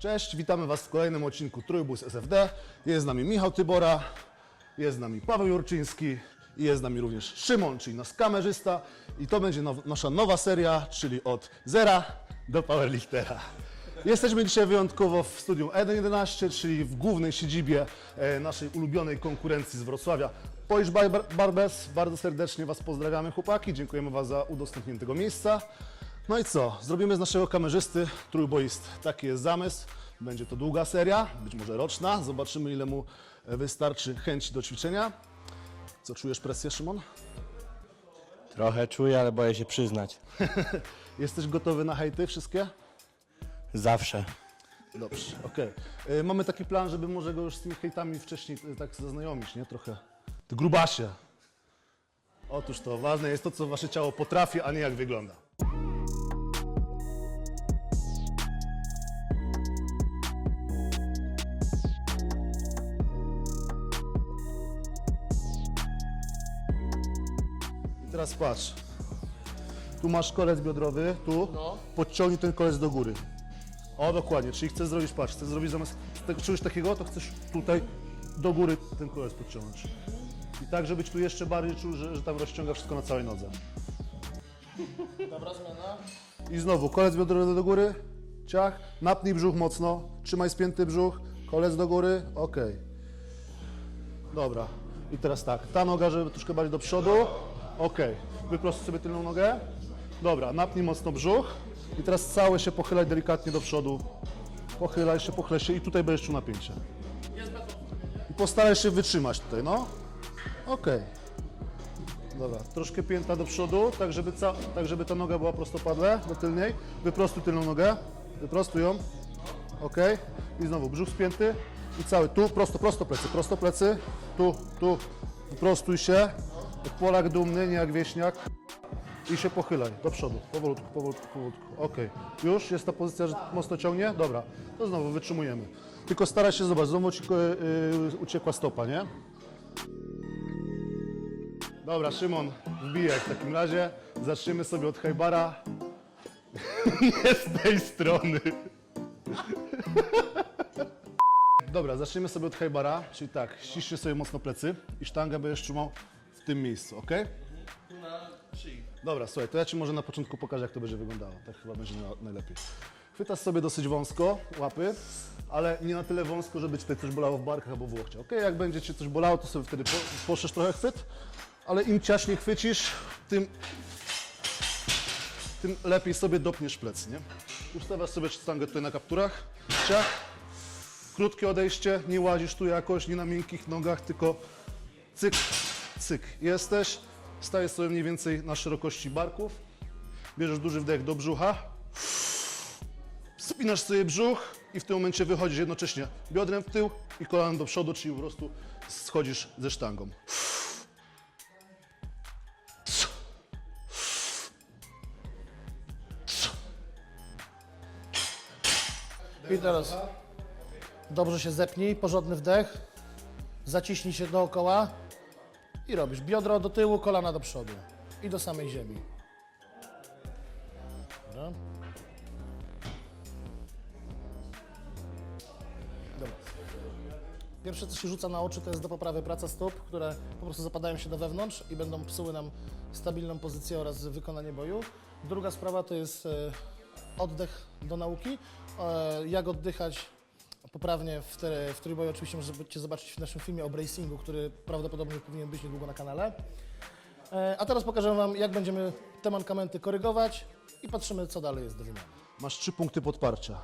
Cześć, witamy Was w kolejnym odcinku Trójbus SFD. Jest z nami Michał Tybora, jest z nami Paweł Jurczyński i jest z nami również Szymon, czyli nasz kamerzysta. I to będzie now, nasza nowa seria, czyli od zera do powerliftera. Jesteśmy dzisiaj wyjątkowo w studium 1.11, czyli w głównej siedzibie e, naszej ulubionej konkurencji z Wrocławia. Polish Bar- Barbers, bardzo serdecznie Was pozdrawiamy chłopaki, dziękujemy Was za udostępnienie tego miejsca. No i co? Zrobimy z naszego kamerzysty trójboist. Taki jest zamysł. Będzie to długa seria, być może roczna. Zobaczymy, ile mu e, wystarczy chęci do ćwiczenia. Co czujesz presję, Szymon? Trochę czuję, ale boję się przyznać. Jesteś gotowy na hejty wszystkie? Zawsze. Dobrze, okej. E, Mamy taki plan, żeby może go już z tymi hejtami wcześniej e, tak zaznajomić, nie? Trochę. Ty grubasie. Otóż to, ważne jest to, co wasze ciało potrafi, a nie jak wygląda. Teraz patrz. Tu masz kolec biodrowy, tu. Podciągnij ten kolec do góry. O, dokładnie, czyli chcesz zrobić, patrz, chcesz zrobić zamiast tego czegoś takiego, to chcesz tutaj do góry ten kolec podciągnąć. I tak, żebyś tu jeszcze bardziej czuł, że, że tam rozciąga wszystko na całej nodze. Dobra zmiana. I znowu, kolec biodrowy do góry, ciach, napnij brzuch mocno, trzymaj spięty brzuch, kolec do góry, ok. Dobra, i teraz tak, ta noga, żeby troszkę bardziej do przodu, ok. Wyprostuj sobie tylną nogę, dobra, napnij mocno brzuch i teraz całe się pochylaj delikatnie do przodu, pochylaj się, pochylaj się i tutaj będziesz czuł napięcie. I postaraj się wytrzymać tutaj, no, ok. Dobra, troszkę pięta do przodu, tak żeby, ca- tak żeby ta noga była prostopadle do tylnej. Wyprostuj tylną nogę, wyprostuj ją. Ok. I znowu brzuch spięty i cały tu, prosto, prosto plecy, prosto plecy. Tu, tu, wyprostuj się. Jak Polak dumny, nie jak wieśniak. I się pochylaj do przodu, powolutku, powolutku, powolutku. Ok. Już jest ta pozycja, że mocno ciągnie? Dobra, to znowu wytrzymujemy. Tylko staraj się, zobacz, znowu ci yy, uciekła stopa, nie? Dobra, Szymon, wbijaj w takim razie. Zaczniemy sobie od Hajbara. Nie z tej strony. Dobra, zaczniemy sobie od Hajbara, czyli tak, ściśnij sobie mocno plecy i sztangę będziesz trzymał tym miejscu, ok? Dobra, słuchaj, to ja Ci może na początku pokażę, jak to będzie wyglądało. Tak chyba będzie na- najlepiej. Chwytasz sobie dosyć wąsko łapy, ale nie na tyle wąsko, żeby Ci tutaj coś bolało w barkach albo w łokciach. Ok, jak będzie Cię coś bolało, to sobie wtedy po, trochę chwyt, ale im ciaśniej chwycisz, tym, tym lepiej sobie dopniesz plecy, nie? Ustawiasz sobie sztangę tutaj na kapturach, ciach, krótkie odejście, nie łazisz tu jakoś, nie na miękkich nogach, tylko cyk, cyk. Jesteś, stajesz sobie mniej więcej na szerokości barków, bierzesz duży wdech do brzucha, spinasz sobie brzuch i w tym momencie wychodzisz jednocześnie biodrem w tył i kolanem do przodu, czyli po prostu schodzisz ze sztangą. I teraz dobrze się zepnij, porządny wdech, zaciśnij się dookoła i robisz biodro do tyłu, kolana do przodu i do samej ziemi. Dobra. Dobra. Pierwsze, co się rzuca na oczy, to jest do poprawy praca stóp, które po prostu zapadają się do wewnątrz i będą psuły nam stabilną pozycję oraz wykonanie boju. Druga sprawa to jest e, oddech do nauki. E, jak oddychać poprawnie w, te, w trójboju. Oczywiście możecie zobaczyć w naszym filmie o bracingu, który prawdopodobnie powinien być niedługo na kanale. E, a teraz pokażę Wam, jak będziemy te mankamenty korygować i patrzymy, co dalej jest do wymiany. Masz trzy punkty podparcia.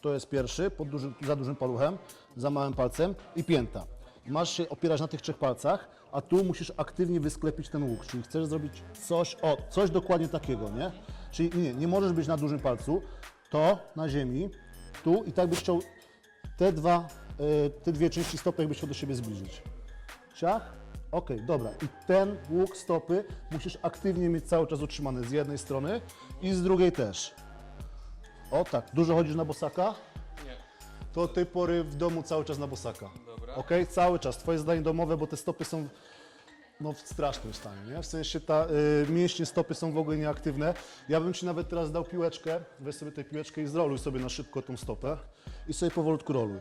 To jest pierwszy, pod za dużym paluchem, za małym palcem i pięta. Masz się opierać na tych trzech palcach, a tu musisz aktywnie wysklepić ten łuk, czyli chcesz zrobić coś, o, coś dokładnie takiego, nie? Czyli nie, nie możesz być na dużym palcu, to na ziemi, tu i tak byś chciał te dwa, y, te dwie części stopy jakbyś chciał do siebie zbliżyć. Ciach? Okej, dobra. I ten łuk stopy musisz aktywnie mieć cały czas utrzymany z jednej strony i z drugiej też. O tak, dużo chodzisz na bosaka? Nie. To tej pory w domu cały czas na bosaka. Dobra. Okej, cały czas. Twoje zadanie domowe, bo te stopy są no w strasznym stanie, nie? W sensie ta, y, mięśnie stopy są w ogóle nieaktywne. Ja bym Ci nawet teraz dał piłeczkę, weź sobie tę piłeczkę i zroluj sobie na szybko tą stopę i sobie powolutku roluj.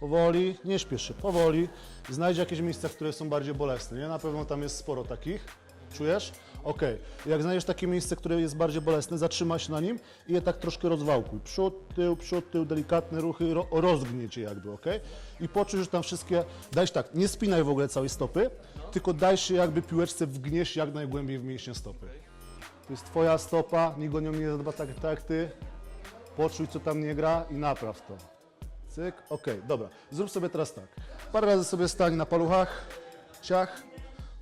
Powoli, nie śpiesz się, powoli. Znajdź jakieś miejsca, które są bardziej bolesne, nie? Na pewno tam jest sporo takich. Czujesz? Ok. Jak znajdziesz takie miejsce, które jest bardziej bolesne, zatrzymaj się na nim i je tak troszkę rozwałkuj. Przód, tył, przód, tył, delikatne ruchy, ro, rozgniecie jakby, ok? I poczuj, że tam wszystkie, dajś tak, nie spinaj w ogóle całej stopy, tylko daj się jakby piłeczce wgnieść jak najgłębiej w mięśnie stopy. To jest twoja stopa, nikt o nią nie zadba tak, tak jak ty. Poczuj, co tam nie gra i napraw to. Cyk, okej, dobra. Zrób sobie teraz tak. Parę razy sobie stań na paluchach, ciach,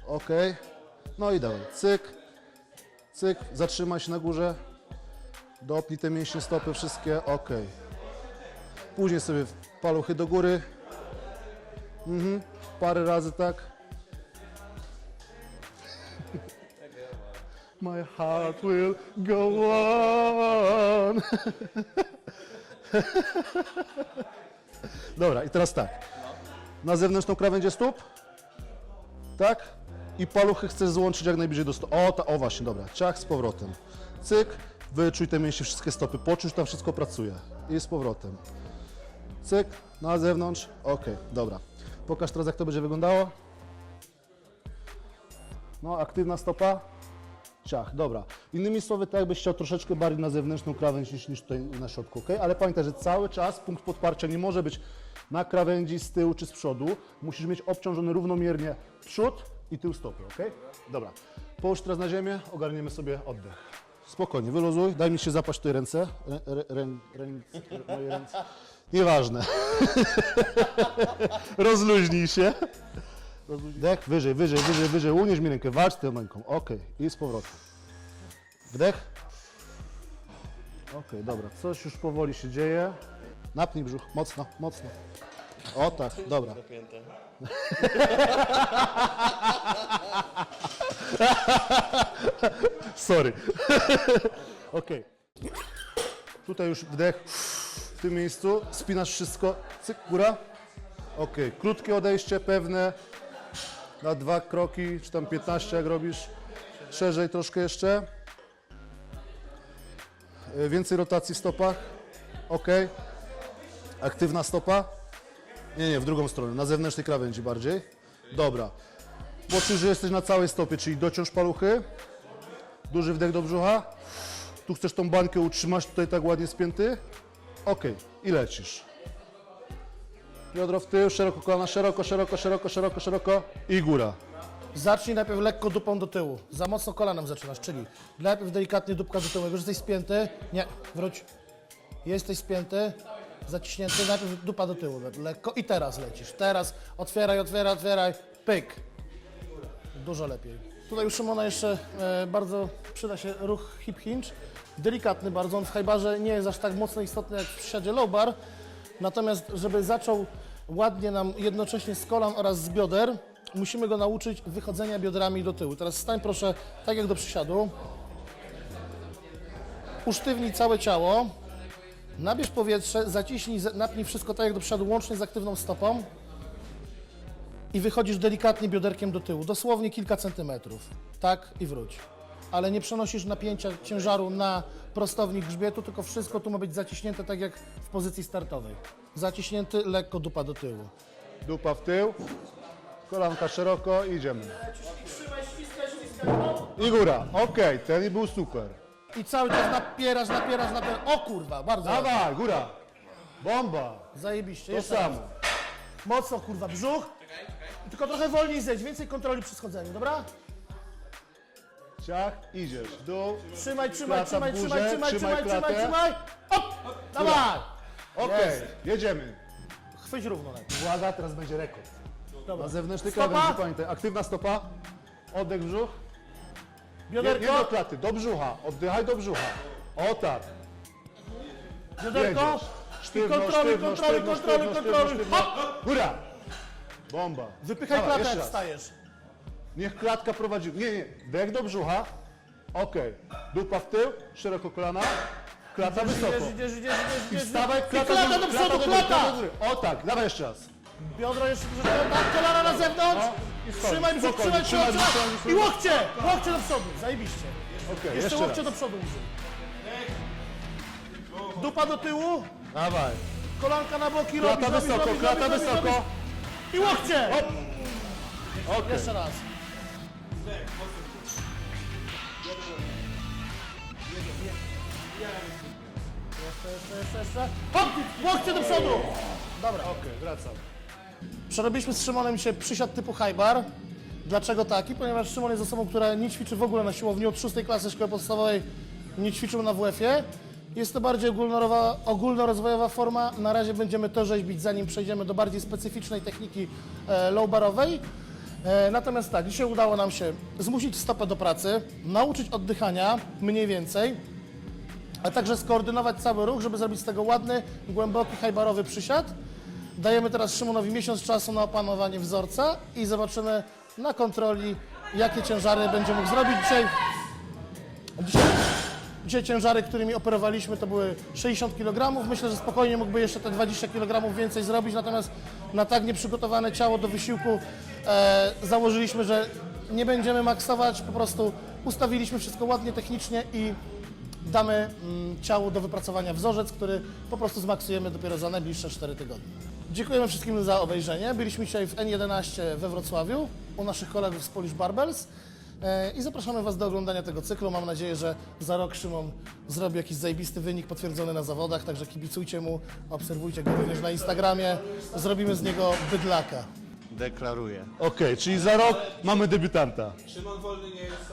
okej. No i dawaj, cyk, cyk, zatrzymaj się na górze, dopnij te mięśnie stopy wszystkie, okej. Później sobie paluchy do góry, mhm. parę razy tak. My heart will go on. Dobra, i teraz tak. Na zewnętrzną krawędzie stóp. Tak? I paluchy chcesz złączyć jak najbliżej do stóp. O, ta, o właśnie, dobra. Ciach z powrotem. Cyk. Wyczuj te mięśnie, wszystkie stopy. Poczuć, że tam wszystko pracuje. I z powrotem. Cyk. Na zewnątrz. Ok, dobra. Pokaż teraz, jak to będzie wyglądało. No, aktywna stopa. Ciach, dobra. Innymi słowy, tak jakbyś chciał troszeczkę bardziej na zewnętrzną krawędź niż, niż tutaj na środku, ok? Ale pamiętaj, że cały czas punkt podparcia nie może być na krawędzi z tyłu czy z przodu. Musisz mieć obciążony równomiernie przód i tył stopy, ok? Dobra. Połóż teraz na ziemię, ogarniemy sobie oddech. Spokojnie, wyluzuj, daj mi się zapaść tutaj ręce. Rę, rę, rę, ręce, moje ręce. Nieważne. Rozluźnij się. Wdech, wyżej, wyżej, wyżej, wyżej. Unieś mi rękę, walcz tą ręką. Ok, i z powrotem. Wdech. Ok, dobra, coś już powoli się dzieje. Napnij brzuch, mocno, mocno. O tak, dobra. Sorry. ok. Tutaj już wdech w tym miejscu. Spinasz wszystko. Cyk, góra. Ok, krótkie odejście, pewne. Na dwa kroki, czy tam 15 jak robisz. Szerzej troszkę jeszcze. E, Więcej rotacji w stopach. Ok. Aktywna stopa. Nie, nie, w drugą stronę, na zewnętrznej krawędzi bardziej. Dobra. Poczuj, że jesteś na całej stopie, czyli dociąż paluchy. Duży wdech do brzucha. Tu chcesz tą bańkę utrzymać, tutaj tak ładnie spięty. Ok, i lecisz. Biodro w tył, szeroko kolana, szeroko, szeroko, szeroko, szeroko, szeroko i góra. Zacznij najpierw lekko dupą do tyłu. Za mocno kolanem zaczynasz, czyli najpierw delikatnie dupka do tyłu. Jak już jesteś spięty, nie, wróć. Jesteś spięty, zaciśnięty, najpierw dupa do tyłu, lekko i teraz lecisz. Teraz otwieraj, otwieraj, otwieraj, pyk. Dużo lepiej. Tutaj u Szymona jeszcze e, bardzo przyda się ruch hip hinge. Delikatny bardzo, on w hajbarze nie jest aż tak mocno istotny jak w przysiadzie low bar. Natomiast, żeby zaczął ładnie nam jednocześnie z kolan oraz z bioder, musimy go nauczyć wychodzenia biodrami do tyłu. Teraz stań proszę tak jak do przysiadu. Usztywnij całe ciało. Nabierz powietrze, zaciśnij, za- napnij wszystko tak jak do przodu, łącznie z aktywną stopą. I wychodzisz delikatnie bioderkiem do tyłu, dosłownie kilka centymetrów. Tak i wróć. Ale nie przenosisz napięcia ciężaru na prostownik grzbietu, tylko wszystko tu ma być zaciśnięte tak jak w pozycji startowej. Zaciśnięty, lekko dupa do tyłu. Dupa w tył, kolanka szeroko i idziemy. I góra. Ok, ten i był super. I cały czas napierasz, napierasz, napierasz. O kurwa, bardzo ładnie. Dawaj, góra. Bomba. Zajebiście. To Jeszcze samo. raz. Mocno kurwa, brzuch. Tylko trochę wolniej zejdź, więcej kontroli przy schodzeniu, dobra? Ciach, idziesz. W dół. Trzymaj, trzymaj, Klata trzymaj, górze, trzymaj, trzymaj, trzymaj trzymaj, trzymaj, klatę. trzymaj. Hop! Dawaj! Ok, Jest. jedziemy. Chwyć równo najpierw. Uwaga, teraz będzie rekord. Dobra. Na zewnętrznej Stopa. krawędzi, pamiętaj. Aktywna stopa. Oddech w brzuch. Nie, nie do Bioderko, klaty, do brzucha. Oddychaj do brzucha. O tak. bioderko. Jedziesz. I Sztywno, kontroluj, sztywno, kontroluj, sztywno, kontroluj, sztywno, kontroluj. sztywno, Hop! Góra. Bomba. Wypychaj Dawaj, klatę jeszcze jak raz. wstajesz. Niech klatka prowadzi. Nie, nie. Dech do brzucha. Ok. Dupa w tył, szeroko kolana. Klata wysoko. Idziesz, idziesz, idziesz, idziesz, I idziesz. wstawaj, I klata, klata do przodu, klata! góry. O tak, dawaj jeszcze raz. Biodro jeszcze tak, kolana na zewnątrz. Trzymaj brzuch, spokojnie, trzymaj, trzymaj, trzymaj brzuch, trzymaj. I łokcie, łokcie do przodu, zajebiście. Okej, Jeszcze jeszcze łokcie raz. do przodu użyj. Dupa do tyłu, Dawaj. kolanka na boki, Klata robisz, robisz, wysoko, robisz, klata robisz, wysoko. robisz. I łokcie! Okej. Jeszcze raz. Jeszcze, jeszcze, jeszcze, jeszcze. Hop! Łokcie do przodu! Dobra. Okej, wracam. Przerobiliśmy z Szymonem dzisiaj przysiad typu high bar. Dlaczego taki? Ponieważ Szymon jest osobą, która nie ćwiczy w ogóle na siłowni od szóstej klasy szkoły podstawowej, nie ćwiczył na WF-ie. Jest to bardziej ogólnorozwojowa forma. Na razie będziemy to rzeźbić, zanim przejdziemy do bardziej specyficznej techniki e, low barowej. E, natomiast tak, dzisiaj udało nam się zmusić stopę do pracy, nauczyć oddychania mniej więcej, a także skoordynować cały ruch, żeby zrobić z tego ładny, głęboki, hajbarowy przysiad. Dajemy teraz Szymonowi miesiąc czasu na opanowanie wzorca i zobaczymy na kontroli, jakie ciężary będzie mógł zrobić. Dzisiaj, dzisiaj, dzisiaj ciężary, którymi operowaliśmy, to były 60 kg. Myślę, że spokojnie mógłby jeszcze te 20 kg więcej zrobić, natomiast na tak nieprzygotowane ciało do wysiłku e, założyliśmy, że nie będziemy maksować, po prostu ustawiliśmy wszystko ładnie, technicznie i damy mm, do wypracowania wzorzec, który po prostu zmaksujemy dopiero za najbliższe 4 tygodnie. Dziękujemy wszystkim za obejrzenie. Byliśmy dzisiaj w N11 we Wrocławiu u naszych kolegów z Polish Barbells e, i zapraszamy Was do oglądania tego cyklu. Mam nadzieję, że za rok Szymon zrobi jakiś zajebisty wynik potwierdzony na zawodach, także kibicujcie mu, obserwujcie go również na Instagramie. Zrobimy z niego bydlaka. Deklaruję. Okej, czyli za rok mamy debiutanta. Szymon Wolny nie jest.